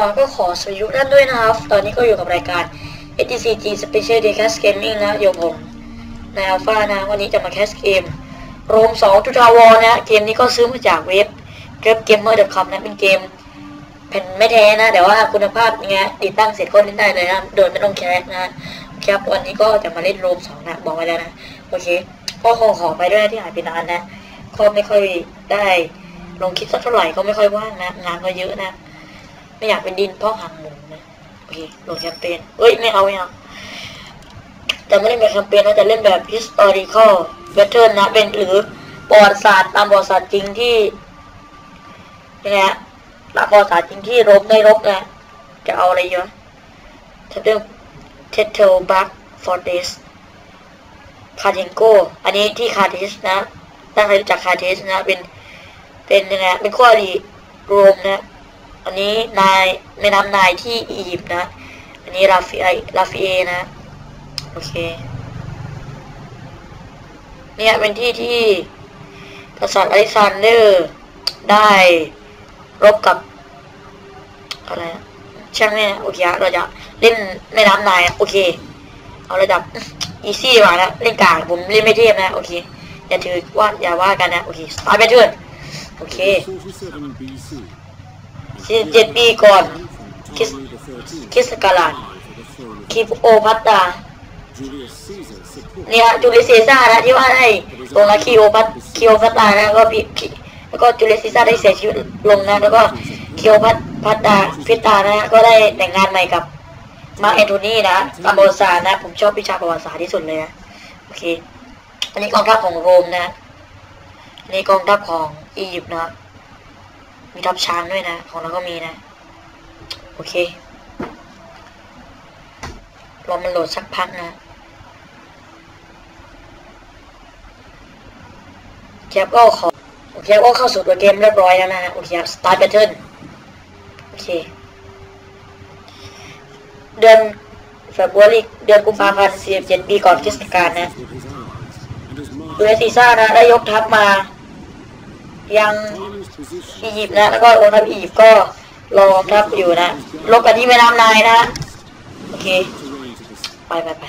อก็ขอสวัสดีทุกท่านด้วยนะครับ ตอนนี้ก็อยู่กับรายการ ATCG Special Day Cast Gaming นะอยู่ผมนายอัลฟานะ วันนี้จะมาแคสเกมโรม2ทุทาวรนะ เกมนี้ก็ซื้อมาจากเว็บ g r a b g a m e r c o m นะ เป็นเกมแผ่นไม่แท้นะ แต่ว่าคุณภาพเนี้ยติดตั้งเสร็จก็เล่นได้เลยนะ โดยไม่ต้องแคสนะครับวันนี้ก็จะมาเล่นโรม2นะ บอกไว้แล้วนะ โอเค ก็ขอขอไปด้วยที่หายไปนานนะ ก็ไม่ค่อยได้ลงคลิปสักเท่าไหร่ก็ไม่ค่อยว่างนะ งานก็เยอะนะ ไม่อยากเป็นดินเพราะหางหมูนะโอเคหลงแคมเปญเอ้ยไม่เอาไม่เอาจะไม่เล่นแบบแคมเปญนะจะเล่นแบบ historical pattern นะ เป็นหรือประวัติศาสตร์ตามประวัติศาสตร์จริงที่นี่นะตามประวัติศาสตร์จริงที่รบไม่รบนะจะเอาอะไรเยอะจะเรื่อง t e t l b a c k Fortress คาเทนโกอันนี้ที่คาเทสนะถ้าใครรู้จักคาเทสนะ เป็น เป็นยังไงเป็นข้อดีโรมนะ อันนี้นายแม่น้ำนายที่อียิปต์นะ อันนี้ราฟิไอราฟิเอนะ โอเค เนี่ยเป็นที่ที่กษัตริย์อเล็กซานเดอร์ได้รบกับ อะไรช่างเนี่ยโอเคเราจะเล่นแม่น้ำนายโอเค เอาระดับอีซี่มานะเล่นกลางผมเล่นไม่เทพนะโอเคอย่าถือว่าอย่าว่ากันนะโอเคสตาร์ทไปเถิดโอเค 47 ปีก่อนคริสคริสต์กาลาดคิโอพัตตาเนี่ยจูเลียซีซ่านะที่ว่าได้ลงนะคิโอพัตคิโอพัตตานะก็ปีแล้วก็จูเลียซีซ่าได้เสียชีวิตลงนะแล้วก็คิโอพัตพัตตาพิตานะก็ได้แต่งงานใหม่กับมาร์คแอนโทนีนะประวัติศานะ ผมชอบวิชาประวัติศาสตร์ที่สุดเลยนะโอเคอันนี้กองทัพของโรมนะนนี้กองทัพของอียิปต์นะ มีทัพช้างด้วยนะ ของเราก็มีนะ โอเครอมันโหลดสักพักนะแคปก็ขอโอเคก็เข้าสู่ตัวเกมเรียบร้อยแล้วนะฮะโอเคครับ start pattern โอเค เดือนเฟบรุรีเดือนกุมภาพันธ์47ปีก่อนคริสตกาลนะ with his allies, and his ดูเอซีซ่านะได้ยกทัพมา ยัง อียิปต์นะแล้วก็องทัพอียิปต์ก็รอกองทัพอยู่นะลบกันที่แม่น้ำไนายนะ โอเค ไปไปไป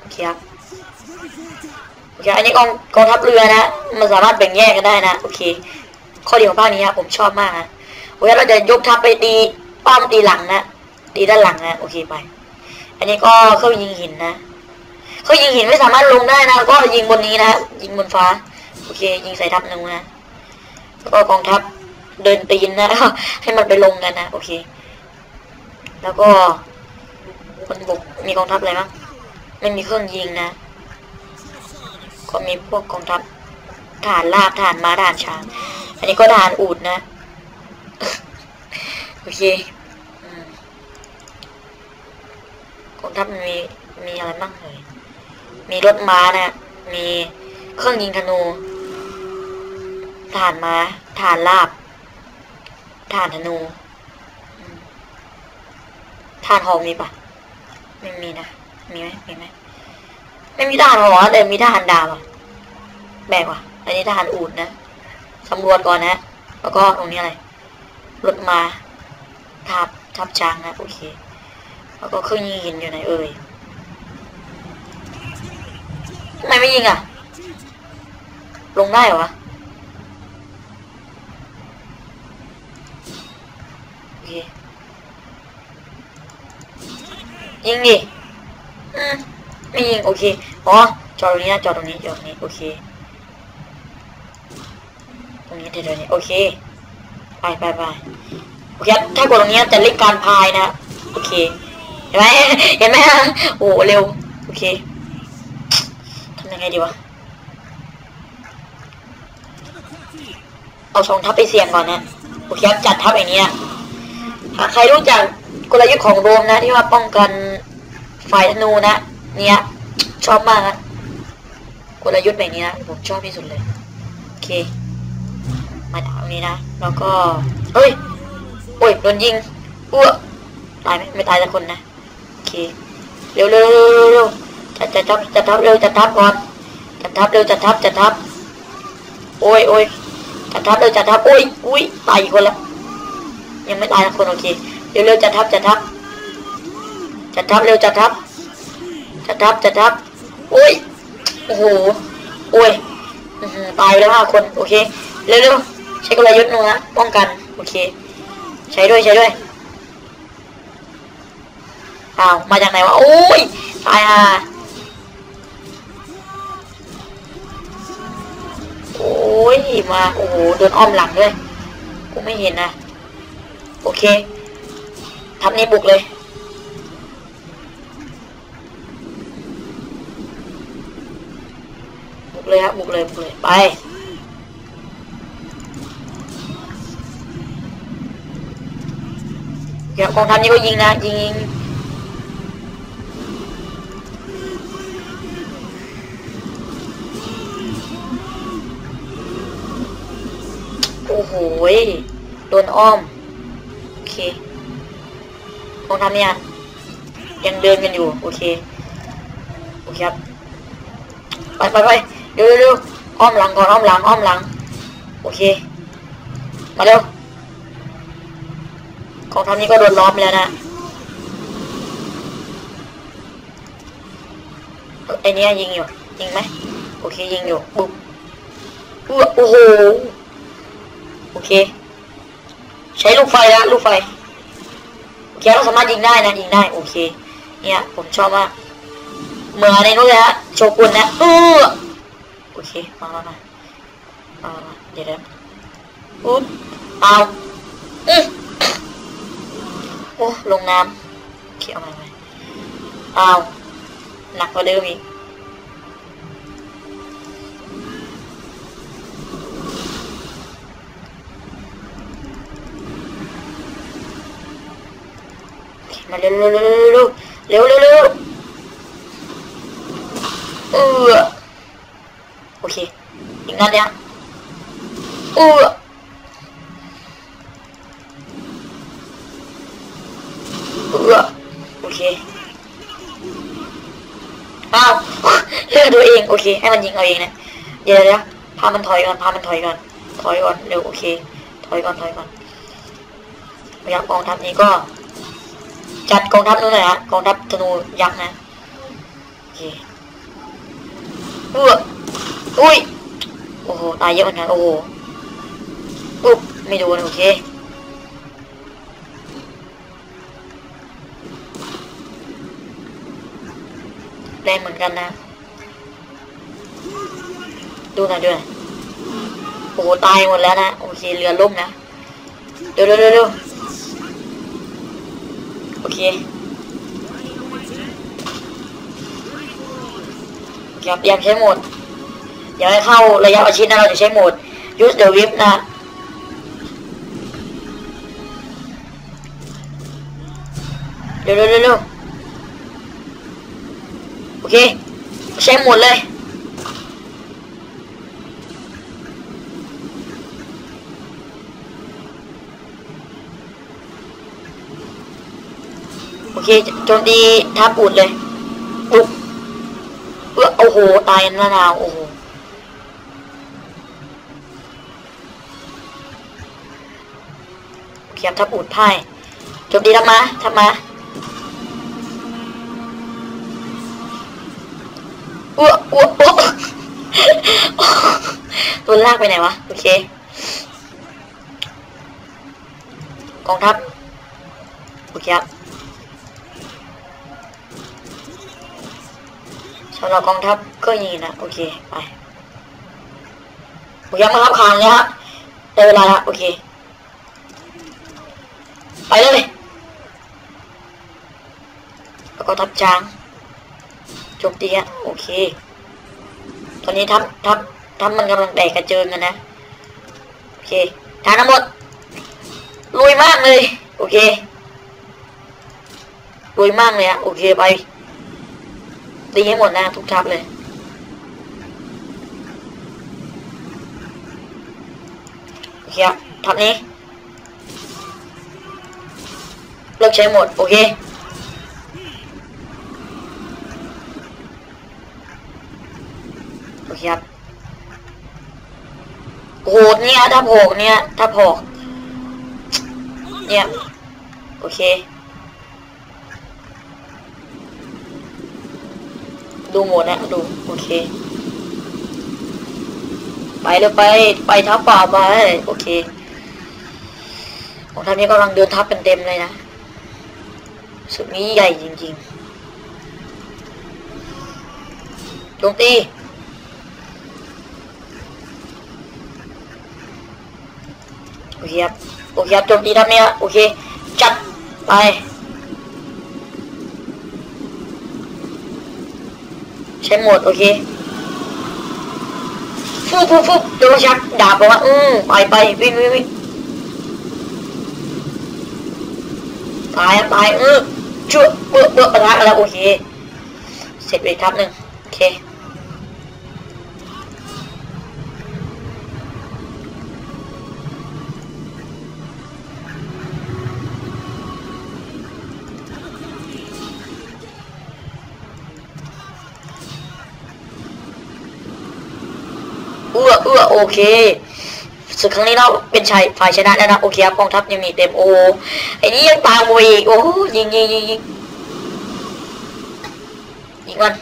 โอเคครับโอเคอันนี้กองกองทัพเรือนะมันสามารถแบ่งแยกกันได้นะ โอเค ข้อดีของภาคนี้ครับผมชอบมากนะโอเคเราจะยกทัพไปตีป้อมตีหลังนะตีด้านหลังนะโอเคไป อันนี้ก็เครื่องยิงหินนะ เครื่องยิงหินไม่สามารถลงได้นะก็ยิงบนนี้นะยิงบนฟ้าโอเค ยิงใส่ทัพหนูนะแล้วก็กองทัพเดินตีนนะให้มันไปลงกันนะโอเค แล้วก็คนบกมีกองทัพอะไรบ้างไม่มีเครื่องยิงนะ ก็มีพวกกองทัพทหารลาบทหารม้าทหารช้างอันนี้ก็ทหารอูดนะโอเคกองทัพมีมีอะไรบ้างเลย มีรถม้านะมีเครื่องยิงธนูทหารม้าทหารลาบทหารธนูอืมทหารหอกมีปะไม่มีนะ มีไหมมีไหมไม่มีทหารหอแต่มีทหารดาวอะแบกว่ะ อันนี้ทหารอูดนะสำรวจก่อนนะ แล้วก็ตรงนี้อะไร รถมาทับทับช้างนะ โอเค แล้วก็เครื่องยิงหินอยู่ไหนเอ่ย ทำไมไม่ยิงอะ ลงได้เหรอวะยิงดิอืมไม่ยิงโอเค อ๋อ จอดตรงนี้นะจอดตรงนี้จอดตรงนี้ โอเค ตรงนี้เดี๋ยวนี้โอเค ไปไปไปโอเค ถ้ากดตรงนี้จะเล่นการพายนะ โอเค เห็นไหมเห็นไหมโอ้โหเร็ว โอเค ไงดีวะ เอาสองทัพไปเสี่ยงก่อนนะโอเคครับจัดทัพอย่างนี้นะหากใครรู้จักกลยุทธ์ของโรมนะ ที่ว่าป้องกันฝ่ายธนูนะ เนี่ย ชอบมากนะกลยุทธ์แบบนี้นะผมชอบที่สุดเลย โอเค มาจากตรงนี้นะ แล้วก็เฮ้ยโอ้ยโดนยิงอ้วตายไหมไม่ตายสักคนนะ โอเค เร็วเร็วเร็วเร็วเร็วจัดจัดทับจัดทับเร็วจัดทับก่อน จัดทับเร็วจัดทับจัดทับ โอ้ยโอ้ยจัดทับเร็วจัดทับโอ้ยอุ้ยตายอีกคนล้วยังไม่ตายนะคนโอเคเร็วเร็วจัดทับจัดทับจัดทับเร็วจัดทับจัดทับจัดทับอุ้ยโอ้โหโอ้ยตายแล้วห้าคนโอเคเร็วเร็วใช้กลยุทธ์หนูนะป้องกันโอเค ใช้ด้วยใช้ด้วยอ้าวมาจากไหนวะโอ้ยตายอะ มา โอ้โหโดนอ้อมหลังด้วยกูไม่เห็นนะ โอเคทำนี้บุกเลย บุกเลยครับบุกเลยบุกเลยไปเดี๋ยวกองทัพนี้ก็ยิงนะยิง โอ้โหยโดนอ้อม โอเคกองทัพเนี่ยยังเดินกันอยู่ โอเค โอเคครับ ไปไปไปเร็วเร็วอ้อมหลังก่อนอ้อมหลังอ้อมหลัง โอเค มาเร็วกองทัพนี้ก็โดนล้อมแล้วนะเอ้ยไอเนี้ยยิงอยู่ ยิงไหมโอเคยิงอยู่ ปุ๊บโอ้โห โอเค ใช้ลูกไฟแล้วลูกไฟโอเคเราสามารถยิงได้นะยิงได้โอเค เนี่ยผมชอบมากเหมือนในนู้นเลยฮะโชกุนนะเออโอเคมามามามามาเดี๋ยวเดี๋ยวอุ๊บเอาอื้อโอ้ลงน้ำโอเคเอาใหม่ใหม่เอาหนักกว่าเดิมอีก มาเร็วเร็วเร็วเร็วเร็วเร็วเออโอเคอีกนัดยังเออเออโอเคอ้าวเลือกตัวเองโอเค ให้มันยิงเอาเองนะเดี๋ยวเดี๋ยวพามันถอยก่อนพามันถอยก่อนถอยก่อนเร็วโอเค ถอยก่อนถอยก่อนพยายามองทัพนี้ก็ จัดกองทัพนู้นเลยฮะกองทัพธนูยักษ์นะโอเคเอออุ้ยโอ้โหตายเยอะเหมือนกันโอ้โหปุ๊บไม่โดนโอเคแรงเหมือนกันนะ ดูหน่อยดูหน่อยโอ้โหตายหมดแล้วนะโอเคเรือล่มนะเร็วเร็วเร็ว คครับยังใช้โหมดยังไม่เข้าระยะประชิดนะเราจะใช้โหมด use the whip นะเร็วเร็วเร็วเร็วโอเค ใช้หมดเลย เคโจมตีทับอูดเลยปุ๊บเออโอ้โห ตายมะนาวโอ้โหเขียบทับอูดไพ่จบดีทับมาทับมาอ้วอ้วอ้วตัวลากไปไหนวะ โอเค กองทัพ โอเคครับ สำหรับกองทัพก็ยิงนะโอเคไปผมยังมารับคางเลยฮะได้เวลาละโอเค ไปเลยแล้วก็ทับจางจบดีฮะโอเค ตอนนี้ทับทับทับมันกำลังแตกกระเจิงกันนะโอเคทานทั้งหมดลุยมากเลย โอเคลุยมากเลยฮะโอเคไป ตีให้หมดนะทุกทับเลย โอเคครับทับนี้เลิกใช้หมด โอเคโอเคครับโหดเนี่ยถ้าโผกเนี่ยถ้าโผกเนี่ย โอเค ดูหมดนะดูโอเค ไปเลยไปไปทับป่าไปโอเคของท่านนี้กำลังเดินทับกันเต็มเลยนะสุดนี้ใหญ่จริงๆจมตีโอเคครับโอเคครับจมตีทับเนี้ยโอเค จัดไป ช้หมดโอเคฟุบฟุบฟุบโดนชักดาบบอกว่าอืมไปไปวิ่งวิ่งวิ่งตายตายเออชั่วเบื่อเบื่อปะทะกันแล้วโอเค เสร็จไปทับหนึ่งโอเค เอื้อเอื้อโอเคศึกครั้งนี้เราเป็นชายฝ่ายชนะแล้วนะโอเคครับกองทัพยังมีเต็มโอ้ไอ้นี่ยังตามมาอีกโอ้ยิงยิงยิงยิงยิงมัน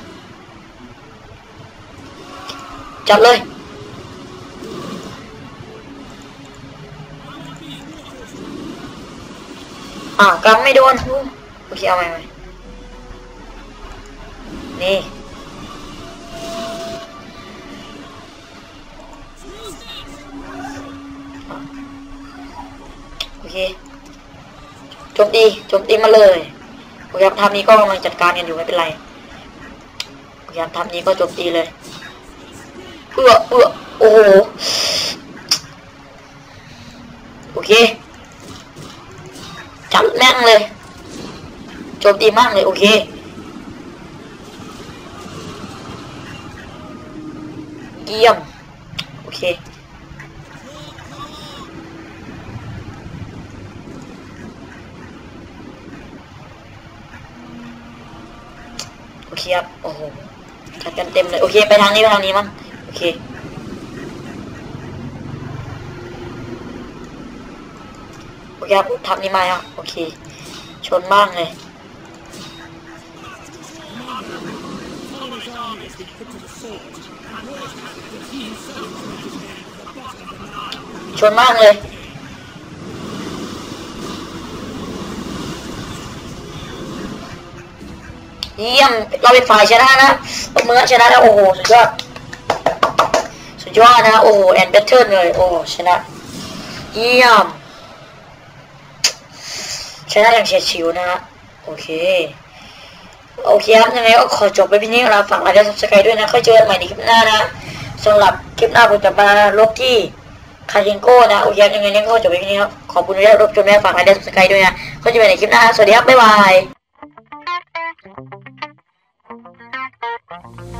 จับเลยอ้ากำไม่โดนโอ้โอเคเอาใหม่ใหม่นี่ เคโจมตีโจมตีมาเลยโอเคครับทำนี้ก็กำลังจัดการกันอยู่ไม่เป็นไรโอเคครับทำนี้ก็โจมตีเลยเอื้อเอื้อโอ้โหโอเคจัดแม่งเลยโจมตีมากเลยโอเคเยี่ยมโอเค โอ เคครับโอ้โหจัดกันเต็มเลยโอเคไปทางนี้ไปทางนี้มั้งโอเคโอเคครับทับนี้มาครับโอเค ชนบ้างเลยชนมากเลย เยี่ยมเราเป็นฝ่ายชนะนะเมื่อชนะแล้วโอ้โหสุดยอดสุดยอดนะโอ้โหแอนเบเทอร์เลยโอ้ชนะ เยี่ยมชนะอย่างเฉียดฉิวนะฮะโอเคโอเคครับยังไงก็ขอจบไปพียงนี้เราฝากไลค์และ subscribe ด้วยนะค่อยเจอกันใหม่ในคลิปหน้านะสำหรับคลิปหน้าผมจะมาลบที่คาริงโก้นะโอเคยังไงเนี่ยก็จบไปพียงนี้ครับขอบคุณที่ได้รับชมและฝากไลค์และ subscribe ด้วยนะค่อยเจอกันในคลิปหน้าสวัสดีครับบ๊ายบาย Thank you.